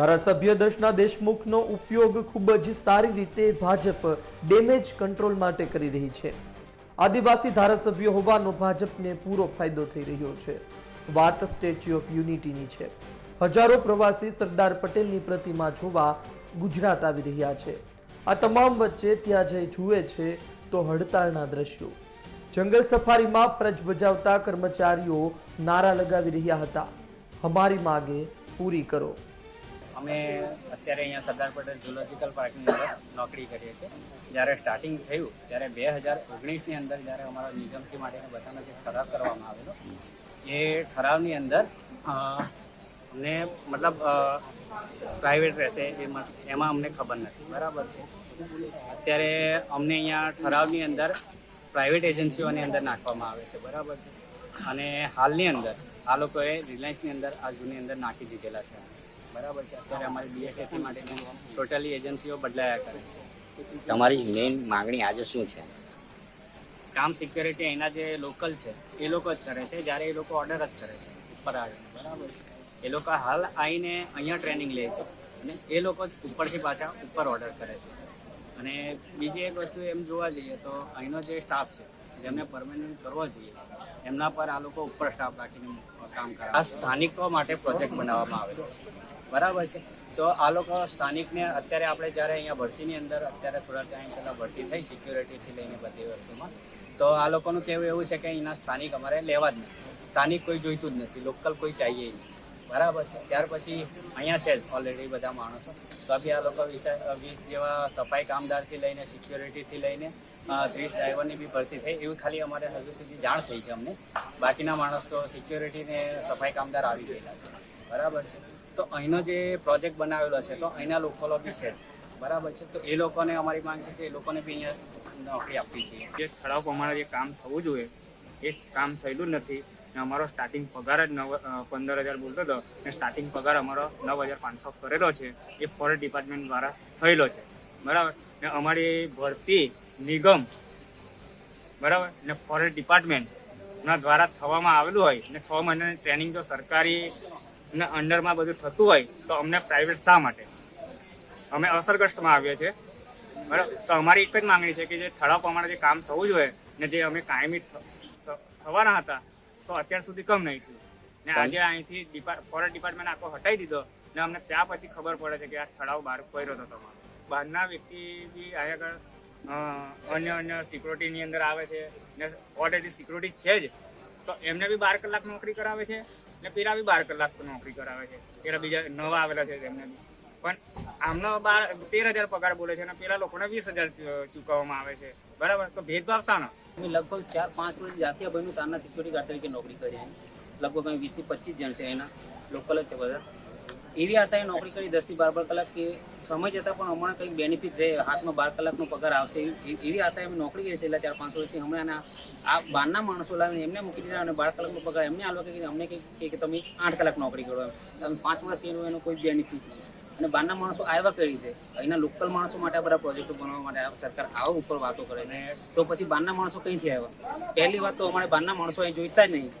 ધારાસભ્ય દર્શના દેશમુખનો ઉપયોગ ખૂબ જ સારી રીતે ભાજપ ડેમેજ કંટ્રોલ માટે કરી રહી છે. આદિવાસી ધારાસભ્ય હોવાનો ભાજપને પૂરો ફાયદો થઈ રહ્યો છે. વાત સ્ટેચ્યુ ઓફ યુનિટીની છે. હજારો પ્રવાસી સરદાર પટેલની પ્રતિમા જોવા ગુજરાત આવી રહ્યા છે. આ તમામ વચ્ચે ત્યાં જઈ જુએ છે તો હડતાળના દ્રશ્યો. જંગલ સફારીમાં ફરજ બજાવતા કર્મચારીઓ નારા લગાવી રહ્યા હતા. અમારી માગે પૂરી કરો. અમે અત્યારે અહીંયા સરદાર પટેલ ઝુલોજિકલ પાર્કની અંદર નોકરી કરીએ છીએ. જ્યારે સ્ટાર્ટિંગ થયું, ત્યારે બે હજાર ઓગણીસની અંદર જ્યારે અમારા નિગમથી માટેનો બધાનો જે ઠરાવ કરવામાં આવેલો, એ ઠરાવની અંદર અમને મતલબ પ્રાઇવેટ રહેશે એમાં અમને ખબર નથી. બરાબર છે? અત્યારે અમને અહીંયા ઠરાવની અંદર પ્રાઇવેટ એજન્સીઓની અંદર નાખવામાં આવે છે. બરાબર છે? અને હાલની અંદર આ લોકોએ રિલાયન્સની અંદર આ જૂની અંદર નાખી દીધેલા છે. બરાબર છે. અત્યારે અમારી બીએસએફી માટે ટોટલી એજન્સીઓ બદલાયા કરે છે. તમારી મેઇન માંગણી આજે શું છે? કામ સિક્યોરિટી અહીંના જે લોકલ છે એ લોકો જ કરે છે. જ્યારે એ લોકો ઓર્ડર જ કરે છે ઉપર આવીને બરાબર છે. એ લોકો હાલ આવીને અહીંયા ટ્રેનિંગ લે છે. અને એ લોકો જ ઉપરથી પાછા ઉપર ઓર્ડર કરે છે. અને બીજી એક વસ્તુ એમ જોવા જઈએ તો અહીંનો જે સ્ટાફ છે જેમને પરમેનન્ટ કરવો જોઈએ એમના પર આ લોકો ઉપર સ્ટાફ રાખીને કામ કરે આ સ્થાનિકો માટે પ્રોજેક્ટ બનાવવામાં આવેલો છે. બરાબર છે. તો આ લોકો સ્થાનિકને અત્યારે આપણે જ્યારે અહીંયા ભરતીની અંદર અત્યારે થોડા ટાઈમ પહેલાં ભરતી થઈ, સિક્યોરિટીથી લઈને બધી વસ્તુમાં. તો આ લોકોનું કહેવું એવું છે કે અહીંના સ્થાનિક અમારે લેવા જ નથી. સ્થાનિક કોઈ જોઈતું જ નથી. લોકલ કોઈ ચાહીએ નહીં. બરાબર છે. ત્યાર પછી અહીંયા છે ઓલરેડી બધા માણસો. તો બી આ લોકો વીસ વીસ જેવા સફાઈ કામદારથી લઈને, સિક્યોરિટીથી લઈને ત્રીસ ડ્રાઈવરની બી ભરતી થઈ. એવું ખાલી અમારે હજુ સુધી જાણ થઈ છે અમને. બાકીના માણસ તો સિક્યોરિટીને સફાઈ કામદાર આવી ગયેલા છે. બરાબર છે. તો અહીંનો જે પ્રોજેક્ટ બનાવેલો છે, તો અહીંના લોકો બી છે. બરાબર છે. તો એ લોકોને અમારી માંગ છે કે એ લોકોને બી અહીંયા નોકરી આપવી જોઈએ. જે ઠરાવ પ્રમાણે જે કામ થવું જોઈએ, એ કામ થયેલું જ નથી. અમારો સ્ટાર્ટિંગ પગાર જ નવ પંદર હજાર બોલતો હતો, ને સ્ટાર્ટિંગ પગાર અમારો નવ હજાર પાંચસો કરેલો છે. એ ફોરેસ્ટ ડિપાર્ટમેન્ટ દ્વારા થયેલો છે. બરાબર? ને અમારી ભરતી નિગમ, બરાબર? ને ફોરેસ્ટ ડિપાર્ટમેન્ટના દ્વારા થવામાં આવેલું હોય, ને છ મહિનાની ટ્રેનિંગ તો સરકારી ને અંડરમાં બધું થતું હોય તો અમને પ્રાઇવેટ શા માટે? અમે અસરગ્રસ્તમાં આવીએ છીએ. બરાબર? તો અમારી એક જ માંગણી છે કે જે ઠરાવ પ્રમાણે જે કામ થવું જોઈએ ને જે અમે કાયમી થવાના હતા, તો અત્યાર સુધી કમ નહીં થયું. ને આજે અહીંથી ફોરેસ્ટ ડિપાર્ટમેન્ટ આખો હટાવી દીધો ને અમને ત્યાં પછી ખબર પડે છે કે આ ઠરાવ બહાર પડ્યો હતો બહારના વ્યક્તિ બી અહીંયા આગળ અન્ય અન્ય સિક્યુરિટીની અંદર આવે છે ને ઓલરેડી સિક્યુરિટી છે જ, તો એમને બી બાર કલાક નોકરી કરાવે છે. ને પેલા બી બાર કલાક નોકરી કરાવે છે. પેલા બીજા નવા આવેલા છે તેમને પણ આમનો બાર તેર હજાર પગાર બોલે છે અને પેલા લોકોને વીસ હજાર ચૂકવવામાં આવે છે. બરાબર? તો ભેદભાવ શાનો? અમે લગભગ ચાર પાંચ વર્ષ જાતિયા અભયનું તારના સિક્યુરિટી ગાર્ડ તરીકે નોકરી કરી લગભગ અમે વીસથી પચીસ જણ છે એના. લોકલ જ છે બધા. એવી આશાએ નોકરી કરી દસથી બાર બાર કલાક કે સમય જતાં પણ હમણાં કંઈક બેનિફિટ રહે, હાથમાં બાર કલાકનો પગાર આવશે એવી આશાએ અમે નોકરી કરી છેલ્લા ચાર પાંચ વર્ષથી. હમણાં આ બહારના માણસો લાવીને એમને મૂકી દીધા અને બાર કલાકનો પગાર એમને આલો કે અમને કંઈક કે તમે આઠ કલાક નોકરી કરો એમ. તમે પાંચ વર્ષ કર્યું એનો કોઈ બેનિફિટ નહીં. અને બહારના માણસો આવ્યા કઈ રીતે અહીંના લોકલ માણસો માટે આ બધા પ્રોજેક્ટો બનાવવા માટે સરકાર આવા ઉપર વાતો કરે તો પછી બહારના માણસો કંઈથી આવ્યા? પહેલી વાત તો અમારે બહારના માણસો અહીં જોઈતા જ નહીં.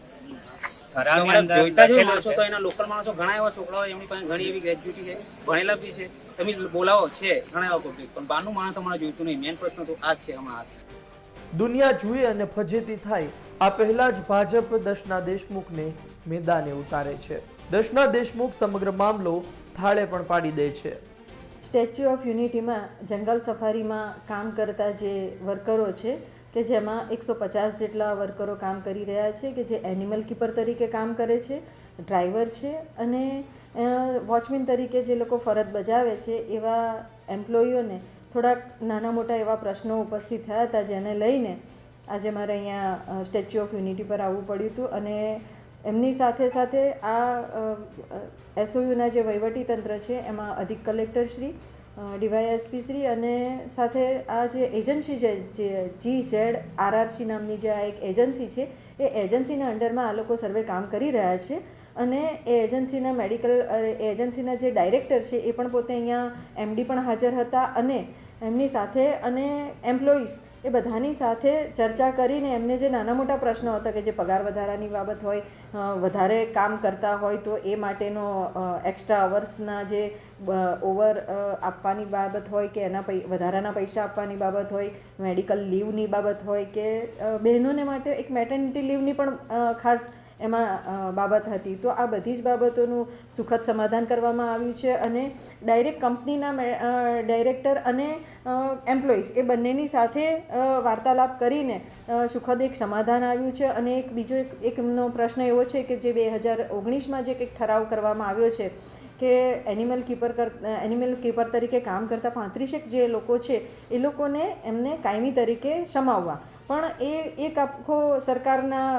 ઠરાવની અંદર જોઈતા જ માણસો તો એના લોકલ માણસો ઘણા એવા છોકરાઓ એમની પાસે ઘણી એવી ગ્રેજ્યુટી છે ભણેલા બી છે. તમે બોલાવો છે ઘણા એવા પબ્લિક પણ બહારનું માણસ અમારે જોઈતું નહીં. મેન પ્રશ્ન તો આ જ છે હમણાં. દુનિયા જુએ અને ફજેતી થાય આ પહેલા જ ભાજપ દર્શના દેશમુખને મેદાને ઉતારે છે. દર્શના દેશમુખ સમગ્ર મામલો થાળે પણ પાડી દે છે. સ્ટેચ્યુ ઓફ યુનિટીમાં જંગલ સફારીમાં કામ કરતા જે વર્કરો છે, કે જેમાં એકસો પચાસ જેટલા વર્કરો કામ કરી રહ્યા છે, કે જે એનિમલ કીપર તરીકે કામ કરે છે ડ્રાઈવર છે અને વોચમેન તરીકે જે લોકો ફરજ બજાવે છે, એવા એમ્પ્લોયીઓને થોડાક નાના મોટા એવા પ્રશ્નો ઉપસ્થિત થયા હતા, જેને લઈને આજે મારે અહીંયા સ્ટેચ્યુ ઓફ યુનિટી પર આવવું પડ્યું હતું અને એમની સાથે સાથે આ એસઓયુના જે વહીવટી તંત્ર છે, એમાં અધિક કલેક્ટર શ્રી ડીવાયએસપી શ્રી અને સાથે આ જે એજન્સી જે જી ઝેડ આરઆરસી નામની જે આ એક એજન્સી છે, એ એજન્સીના અંડરમાં આ લોકો સર્વે કામ કરી રહ્યા છે અને એ એજન્સીના મેડિકલ એજન્સીના જે ડાયરેક્ટર છે, એ પણ પોતે અહીંયા એમડી પણ હાજર હતા અને એમની સાથે અને એમ્પ્લોઈઝ એ બધાની સાથે ચર્ચા કરીને એમને જે નાના મોટા પ્રશ્નો હતા કે જે પગાર વધારાની બાબત હોય વધારે કામ કરતા હોય તો એ માટેનો એક્સ્ટ્રા અવર્સના જે ઓવર આપવાની બાબત હોય કે એના વધારાના પૈસા આપવાની બાબત હોય મેડિકલ લીવની બાબત હોય કે બહેનોને માટે એક મેટર્નિટી લીવની પણ ખાસ એમાં બાબત હતી. તો આ બધી જ બાબતોનું સુખદ સમાધાન કરવામાં આવ્યું છે અને ડાયરેક્ટ કંપનીના ડાયરેક્ટર અને એમ્પ્લોઈઝ એ બંનેની સાથે વાર્તાલાપ કરીને સુખદ એક સમાધાન આવ્યું છે. અને એક બીજો એક એક એમનો પ્રશ્ન એવો છે કે જે બે હજાર ઓગણીસમાં જે કંઈક ઠરાવ કરવામાં આવ્યો છે કે એનિમલ કીપર કર એનિમલ કીપર તરીકે કામ કરતા પાંત્રીસેક જે લોકો છે, એ લોકોને એમને કાયમી તરીકે સમાવવા. પણ એ એક આખો સરકારના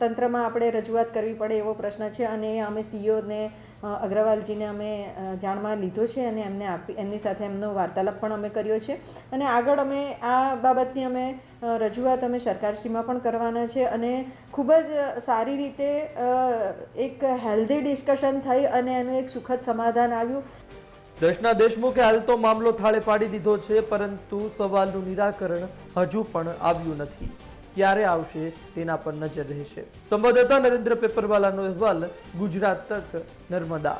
તંત્રમાં આપણે રજૂઆત કરવી પડે એવો પ્રશ્ન છે અને અમે સીઓને અગ્રવાલજીને અમે જાણમાં લીધો છે અને એમને આપી, એમની સાથે એમનો વાર્તાલાપ પણ અમે કર્યો છે. અને આગળ અમે આ બાબતની અમે રજૂઆત અમે સરકારશ્રીમાં પણ કરવાના છે અને ખૂબ જ સારી રીતે એક હેલ્ધી ડિસ્કશન થઈ અને એનું એક સુખદ સમાધાન આવ્યું. દર્શના દેશમુખે હાલ તો મામલો થાળે પાડી દીધો છે, પરંતુ સવાલનું નિરાકરણ હજુ પણ આવ્યું નથી. ક્યારે આવશે તેના પર નજર રહેશે. સંવાદદાતા નરેન્દ્ર પેપરવાલાનો અહેવાલ ગુજરાત તક નર્મદા